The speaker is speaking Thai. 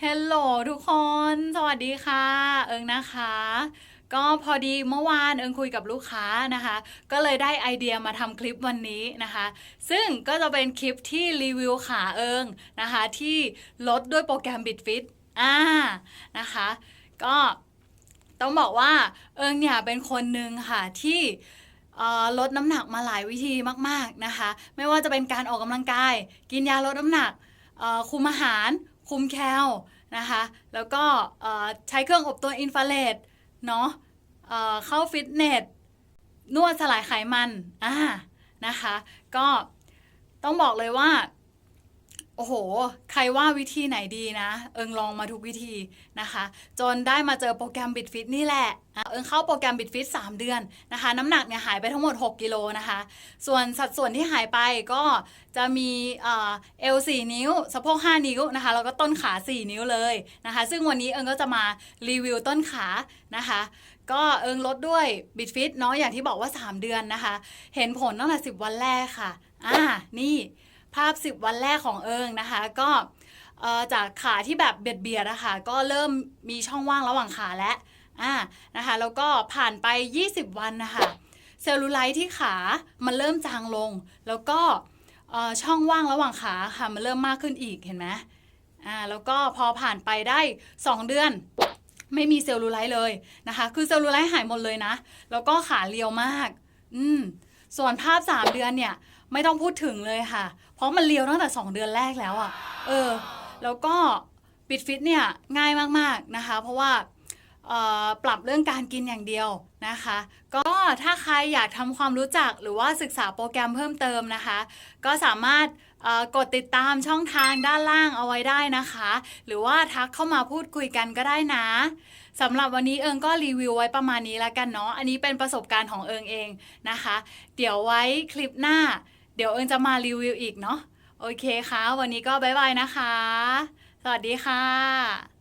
เฮลโหลทุกคน สวัสดีค่ะ เอิงนะคะ ก็พอดีเมื่อวานเอิงคุยกับลูกค้านะคะ ก็เลยได้ไอเดียมาทำคลิปวันนี้นะคะ ซึ่งก็จะเป็นคลิปที่รีวิวขาเอิงนะคะ ที่ลดด้วยโปรแกรม BitFit อ่านะคะ ก็ต้องบอกว่าเอิงเนี่ยเป็นคนหนึ่งค่ะที่ลดน้ำหนักมาหลายวิธีมากๆนะคะ ไม่ว่าจะเป็นการออกกำลังกาย กินยาลดน้ำหนักคุมอาหาร คุมแคลนะคะ แล้วก็ใช้เครื่องอบตัวอินฟราเรดเนาะเอ่อเข้าฟิตเนส นวดสลายไขมันอ่านะคะ ก็ต้องบอกเลยว่า โอ้โห ใครว่าวิธีไหนดีนะ เอิงลองมาทุกวิธีนะคะ จนได้มาเจอโปรแกรม BitFit นี่แหละ เอิงเข้าโปรแกรม BitFit 3เดือนนะคะ น้ำหนักเนี่ยหายไปทั้งหมด 6 กิโลนะคะ ส่วนสัดส่วนที่หายไปก็จะมีเอ่อเอว4นิ้ว สะโพก5นิ้วนะคะ แล้วก็ต้นขา 4 นิ้วเลยนะคะ ซึ่งวันนี้เอิงก็จะมารีวิวต้นขานะคะ ก็เอิงลดด้วย BitFit เนาะอย่างที่บอกว่า 3 เดือนนะคะ เห็นผลตั้งแต่10 วันแรกค่ะ อ่า นี่ ภาพ 10 วันแรกของเอิงนะคะ ก็จากขาที่แบบเบียดเบียดนะคะก็เริ่มมีช่องว่างระหว่างขาแล้วอ่านะคะแล้วก็ผ่านไป 20 วันนะคะเซลลูไลท์ที่ขามันเริ่มจางลง แล้วก็ช่องว่างระหว่างขาค่ะมันเริ่มมากขึ้นอีกเห็นไหมอ่าแล้วก็พอผ่านไปได้ 2 เดือน ไม่มีเซลลูไลท์เลยนะคะ คือเซลลูไลท์หายหมดเลยนะ แล้วก็ขาเรียวมาก อืม ส่วนภาพ 3 เดือนเนี่ยไม่ต้องพูดถึงเลยค่ะ เพราะมันเลียวตั้งแต่ 2 เดือนแรกแล้วอะ่ะ เออ แล้วก็ปิดฟิตเนี่ยง่ายมากๆนะคะ เพราะว่า ปรับเรื่องการกินอย่างเดียวนะคะ ก็ถ้าใครอยากทำความรู้จักหรือว่าศึกษาโปรแกรมเพิ่มเติมนะคะ ก็สามารถกดติดตามช่องทางด้านล่างเอาไว้ได้นะคะ หรือว่าทักเข้ามาพูดคุยกันก็ได้นะสำหรับวันนี้เอิงก็รีวิวไว้ประมาณนี้แล้วกันเนาะอันนี้เป็นประสบการณ์ของเอิงเองนะคะ เดี๋ยวไว้คลิปหน้า เดี๋ยวเอิงจะมารีวิวอีกเนาะโอเคค่ะ วันนี้ก็บ๊ายบายนะคะ สวัสดีค่ะ